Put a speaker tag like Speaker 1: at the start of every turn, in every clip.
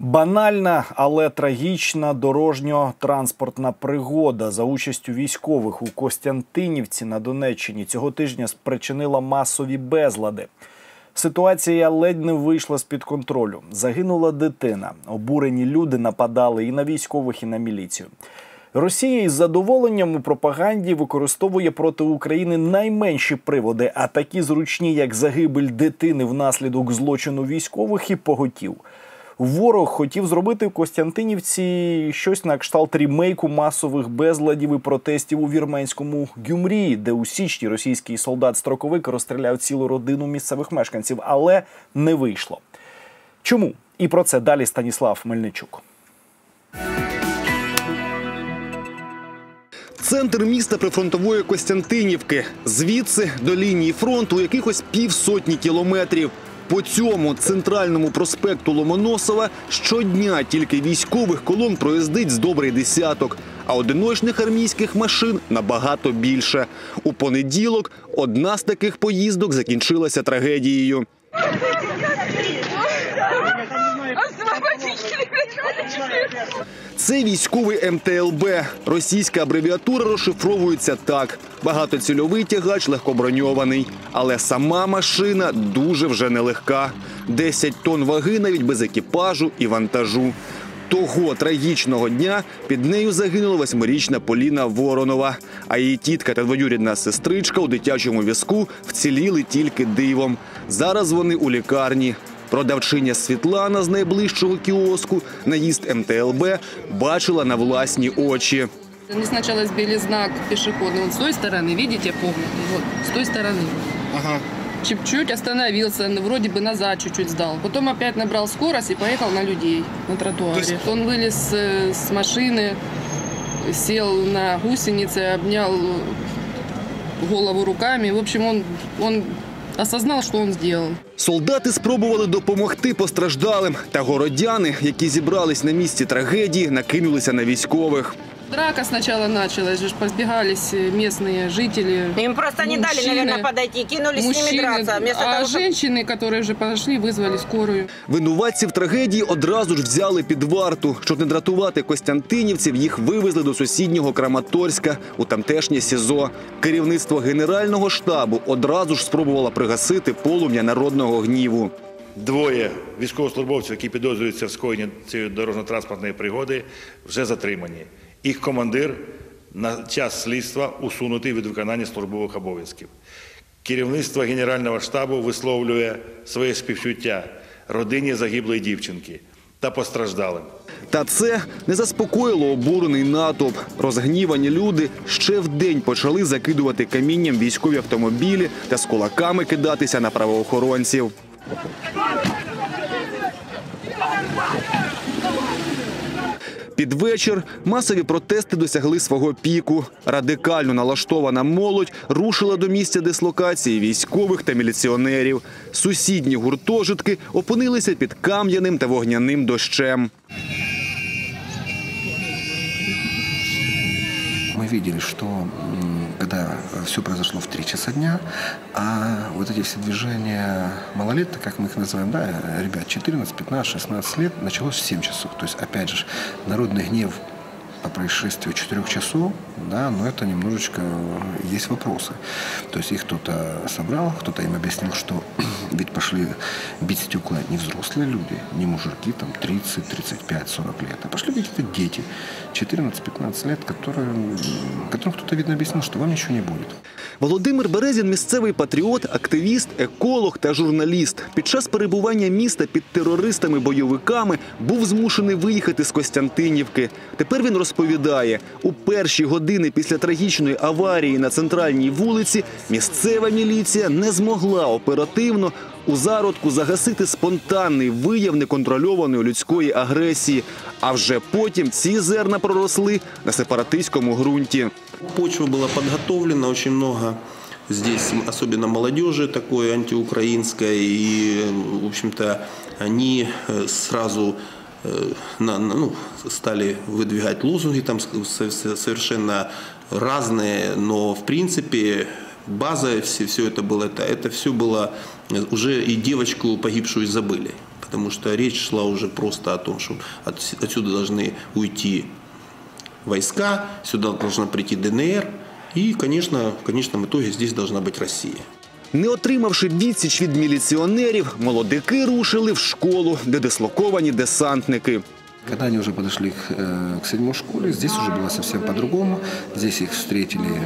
Speaker 1: Банальна, але трагічна дорожньо-транспортна пригода за участю військових у Костянтинівці на Донеччині цього тижня спричинила масові безлади. Ситуація ледь не вийшла з під контролю. Загинула дитина. Обурені люди нападали і на військових, і на міліцію. Росія із задоволенням у пропаганді використовує проти України найменші приводи, а такі зручні, як загибель дитини внаслідок злочину військових, і поготів. Ворог хотів зробити в Костянтинівці щось на кшталт рімейку масових безладів і протестів у вірменському Гюмрі, де у січні російський солдат-строковик розстріляв цілу родину місцевих мешканців, але не вийшло. Чому? І про це далі Станіслав Мельничук.
Speaker 2: Центр міста прифронтової Костянтинівки. Звідси до лінії фронту якихось півсотні кілометрів. По цьому центральному проспекту Ломоносова щодня тільки військових колон проїздить з добрий десяток, а одиночних армійських машин набагато більше. У понеділок одна з таких поїздок закінчилася трагедією. Це військовий МТЛБ. Російська абревіатура розшифровується так: багатоцільовий тягач легкоброньований. Але сама машина дуже вже нелегка. 10 тонн ваги навіть без екіпажу і вантажу. Того трагічного дня під нею загинула восьмирічна Поліна Воронова. А її тітка та двоюрідна сестричка у дитячому візку вціліли тільки дивом. Зараз вони у лікарні. Продавчиня Світлана з найближчого кіоску наїзд МТЛБ бачила на власні очі.
Speaker 3: Они сначала сбили знак пешеходный. Вот с той стороны, видите, помню, вот, с той стороны.
Speaker 2: Ага.
Speaker 3: Чуть-чуть остановился, ну, вроде бы назад чуть-чуть сдал. Потом опять набрал скорость и поехал на людей на тротуаре.
Speaker 2: То есть-
Speaker 3: Он вылез э, с машины, сел на гусеницы, обнял голову руками. В общем, он, он осознал, что он сделал.
Speaker 2: Солдати спробували допомогти постраждалим, та городяни, які зібрались на місці трагедії, накинулися на військових.
Speaker 3: Драка сначала началась, же ж позбегались э, местные жители.
Speaker 4: Им просто не дали,
Speaker 3: Мужчины-
Speaker 4: наверное, подойти, кинулись с
Speaker 3: Мужчины,
Speaker 4: ними драться. Вместо
Speaker 3: а
Speaker 4: того, чтобы...
Speaker 3: женщины, которые уже подошли, вызвали скорую.
Speaker 2: Винуватців трагедії одразу ж взяли під варту. Щоб не дратувати костянтинівців, їх вивезли до сусіднього Краматорська у тамтешнє СІЗО. Керівництво генерального штабу одразу ж спробувало пригасити полум'я народного гніву.
Speaker 5: Двоє військовослужбовців, які підозрюються в скоєнні цієї дорожньо-транспортної пригоди, вже затримані. Їх командир на час слідства усунутий від виконання службових обов'язків. Керівництво Генерального штабу висловлює своє співчуття родині загиблої дівчинки та постраждалим.
Speaker 2: Та це не заспокоїло обурений натовп. Розгнівані люди ще вдень почали закидувати камінням військові автомобілі та з кулаками кидатися на правоохоронців. Під вечір масові протести досягли свого піку. Радикально налаштована молодь рушила до місця дислокації військових та міліціонерів. Сусідні гуртожитки опинилися під кам'яним та вогняним дощем.
Speaker 6: Видели, что когда все произошло в 3 часа дня, а вот эти все движения малолеток, как мы их называем, да, ребят 14, 15, 16 лет, началось в 7 часов. То есть, опять же, народный гнев по происшествию 4 часов, да, но это немножечко э, есть вопросы. То есть их кто-то собрал, кто-то им объяснил, что ведь пошли бить стекла не взрослые люди, не мужики, там 30, 35, 40 лет, а пошли какие-то дети, 14-15 лет, которые, м, которым кто-то, видно, объяснил, что вам ничего не будет.
Speaker 2: Володимир Березін місцевий патріот, активіст, еколог та журналіст. Під час перебування міста під терористами-бойовиками був змушений виїхати з Костянтинівки. Тепер він розповідає, у перші години після трагічної аварії на центральній вулиці місцева міліція не змогла оперативно у зародку загасити спонтанний вияв неконтрольованої людської агресії. А вже потім ці зерна проросли на сепаратистському ґрунті.
Speaker 7: Почва была подготовлена, очень много здесь, особенно молодежи такой антиукраинской, и, в общем-то, они э, сразу э, на- на- ну, стали выдвигать лозунги там с- со- со- совершенно разные, но в принципе база, все, все это было, это, это все было, э, уже и девочку погибшую забыли. потому что речь шла уже просто о том, что от- отсюда должны уйти войска, сюда должна прийти ДНР, и, конечно, в конечном итоге здесь должна быть Россия.
Speaker 2: Не отримавши відсіч від міліціонерів, молодики рушили в школу, де дислоковані десантники.
Speaker 6: Когда они уже подошли к, э, к седьмой школе, здесь уже было совсем по-другому. Здесь их встретили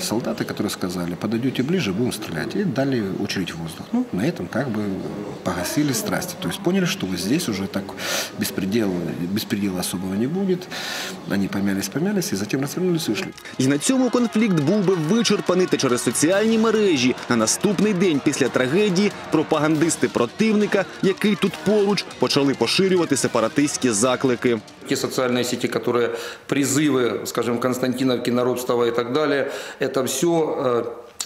Speaker 6: солдаты, которые сказали, подойдете ближе, будем стрелять. И дали очередь в воздух. Ну, на этом как бы погасили страсти. То есть поняли, что вот здесь уже так беспредел, беспредела особого не будет. Они помялись-помялись и затем развернулись и ушли.
Speaker 2: І на цьому конфлікт був би вичерпаний та через соціальні мережі. На наступний день після трагедії пропагандисти противника, який тут поруч, почали поширювати сепаратистські заклики.
Speaker 8: Те социальные сети, которые призывы, скажем, Константиновки, народства и так далее, это все,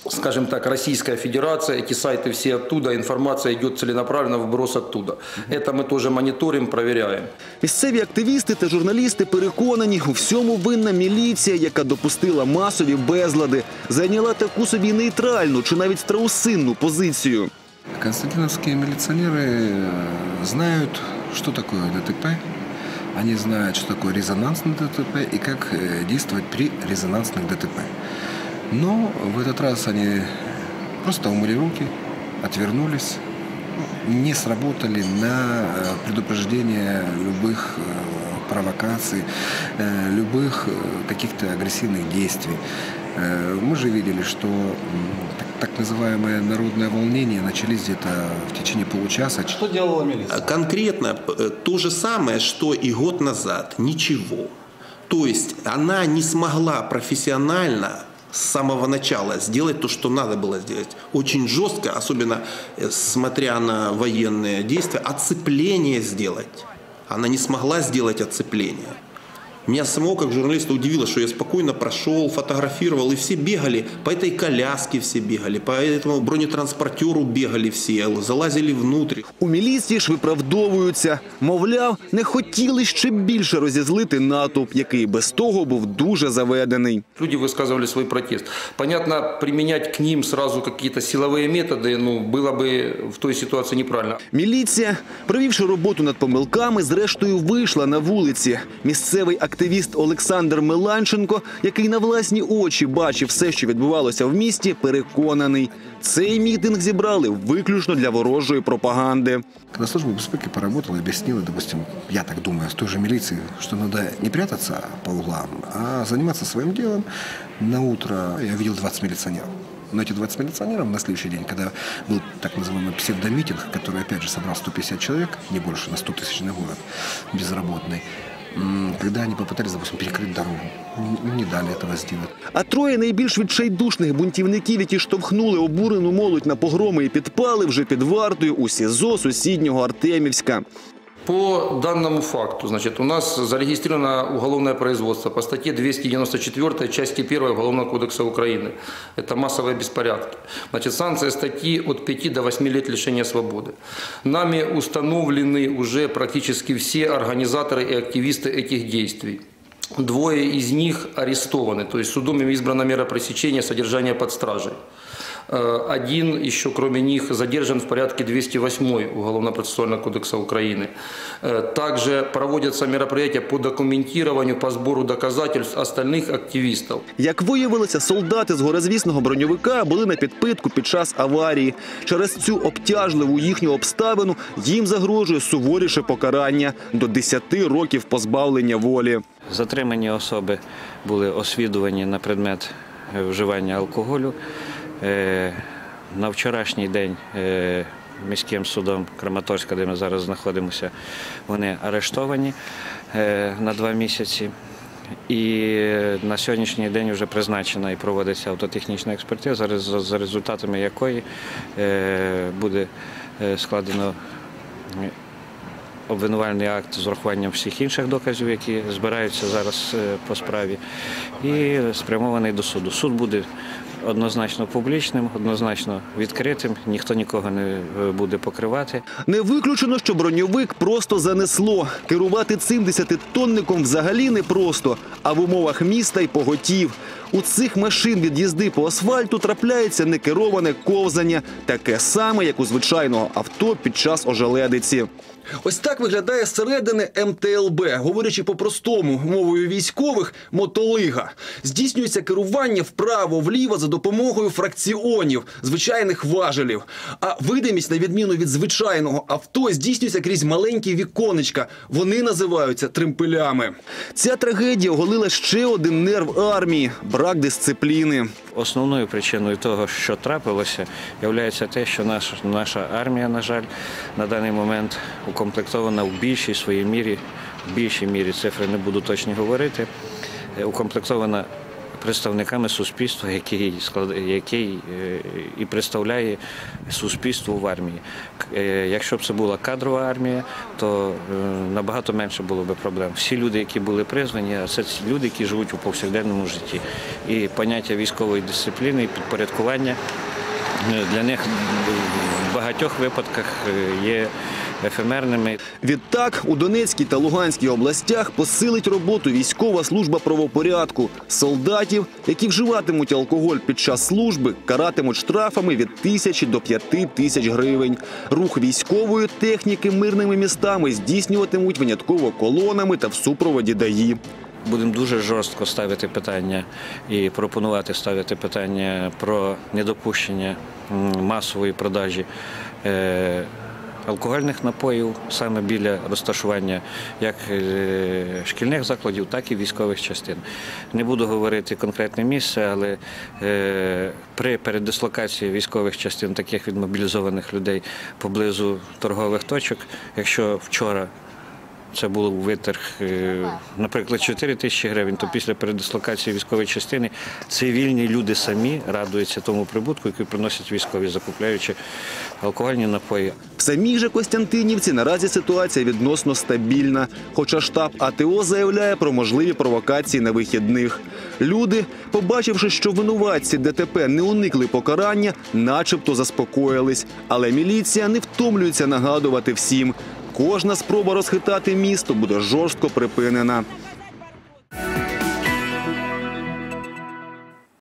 Speaker 8: скажем так, Российская Федерация, эти сайты все оттуда, информация идет целенаправленно, вброс оттуда. Это мы тоже мониторим, проверяем.
Speaker 2: Місцеві активісти та журналісти переконані, у всьому винна міліція, яка допустила масові безлади, зайняла таку собі нейтральну чи навіть страусинну позицію.
Speaker 6: Константиновские милиционеры э, знают, что такое ДТП. Они знают, что такое резонансный ДТП и как э, действовать при резонансных ДТП. Но в этот раз они просто умыли руки, отвернулись, не сработали на э, предупреждение любых э, провокаций, э, любых каких-то агрессивных действий. Мы же видели, что так, называемое народное волнение начались где-то в течение получаса.
Speaker 9: Что делала милиция?
Speaker 7: Конкретно то же самое, что и год назад. Ничего. То есть она не смогла профессионально с самого начала сделать то, что надо было сделать. Очень жестко, особенно э, смотря на военные действия, оцепление сделать. Она не смогла сделать оцепление. Меня самого, как журналиста, удивило, что я спокойно прошел, фотографировал, и все бегали, по этой коляске все бегали, по этому бронетранспортеру бегали все, залазили внутрь.
Speaker 2: У міліції ж виправдовуються. Мовляв, не хотіли ще більше розізлити натовп, який без того був дуже заведений.
Speaker 8: Люди высказывали свой протест. Понятно, применять к ним сразу какие-то силовые методы, ну, было бы в той ситуации неправильно.
Speaker 2: Міліція, провівши роботу над помилками, зрештою вийшла на вулиці. Місцевий активіст Олександр Меланченко, який на власні очі бачив все, що відбувалося в місті, переконаний, цей мітинг зібрали виключно для ворожої пропаганди.
Speaker 6: Когда служба безпеки поработала и объяснила, допустим, я так думаю, с той же милиции, что надо не прятаться по углам, а заниматься своим делом, на утро я видел 20 милиционеров. Но эти 20 милиционеров на следующий день, когда был так называемый псевдомитинг, который опять же собрал 150 человек, не больше, на 100 тысячный город, безработный, м, когда они попытались, допустим, перекрыть дорогу, н- не дали этого сделать.
Speaker 2: А троє найбільш відчайдушних бунтівників, які штовхнули обурену молодь на погроми і підпали, вже під вартою у СІЗО сусіднього Артемівська.
Speaker 8: По данному факту, значит, у нас зарегистрировано уголовное производство по статье 294 части 1 Уголовного кодекса Украины. Это массовые беспорядки. Значит, санкция статьи от 5 до 8 лет лишения свободы. Нами установлены уже практически все организаторы и активисты этих действий. Двое из них арестованы, то есть судом им избрана мера пресечения содержания под стражей. Э, Один еще, кроме них, задержан в порядке 208 Уголовно-процессуального кодекса Украины. Э, Также проводятся мероприятия по документированию, по сбору доказательств остальных активистов.
Speaker 2: Як виявилося, солдати з горозвісного броньовика були на підпитку під час аварії. Через цю обтяжливу їхню обставину їм загрожує суворіше покарання до 10 років позбавлення волі.
Speaker 10: Затримані особи були освідувані на предмет е, вживання алкоголю. Е, На вчорашній день е, міським судом Краматорська, де ми зараз знаходимося, вони арештовані е, на два місяці. І на сьогоднішній день вже призначена і проводиться автотехнічна експертиза, за результатами якої буде складено обвинувальний акт з урахуванням всіх інших доказів, які збираються зараз по справі, і спрямований до суду. Суд буде однозначно публічним, однозначно відкритим, ніхто нікого не е, буде покривати.
Speaker 2: Не виключено, що броньовик просто занесло. Керувати цим десятитонником взагалі непросто, а в умовах міста й поготів. У цих машин від їзди по асфальту трапляється некероване ковзання, таке саме, як у звичайного авто під час ожеледиці. Ось так виглядає зсередини МТЛБ, говорячи по-простому мовою військових, мотолига. Здійснюється керування вправо-вліво за допомогою фракціонів, звичайних важелів. А видимість, на відміну від звичайного авто, здійснюється крізь маленькі віконечка. Вони називаються тримпелями. Ця трагедія оголила ще один нерв армії брак дисципліни.
Speaker 10: Основною причиною того, що трапилося, є те, що наша, армія, на жаль, на даний момент укомплектована в більшій своїй мірі, в більшій мірі цифри не буду точно говорити, е, укомплектована представниками суспільства, який, який е, і представляє суспільство в армії. Е, Якщо б це була кадрова армія, то набагато менше було б проблем. Всі люди, які були призвані, а це люди, які живуть у повсякденному житті. І поняття військової дисципліни і підпорядкування для них в багатьох випадках е, є ефемерними.
Speaker 2: Відтак у Донецькій та Луганській областях посилить роботу військова служба правопорядку. Солдатів, які вживатимуть алкоголь під час служби, каратимуть штрафами від тисячі до п'яти тисяч гривень. Рух військової техніки мирними містами здійснюватимуть винятково колонами та в супроводі ДАІ.
Speaker 10: Будемо дуже жорстко ставити питання і пропонувати ставити питання про недопущення масової продажі е, алкогольних напоїв саме біля розташування як е, шкільних закладів, так і військових частин. Не буду говорити конкретне місце, але е, при передислокації військових частин, таких від мобілізованих людей поблизу торгових точок, якщо вчора це було витрг, е, наприклад, 4 тисячі гривень, то після передислокації військової частини цивільні люди самі радуються тому прибутку, який приносять військові, закупляючи алкогольні напої.
Speaker 2: В самій же Костянтинівці наразі ситуація відносно стабільна. Хоча штаб АТО заявляє про можливі провокації на вихідних. Люди, побачивши, що винуватці ДТП не уникли покарання, начебто заспокоїлись. Але міліція не втомлюється нагадувати всім. Кожна спроба розхитати місто буде жорстко припинена.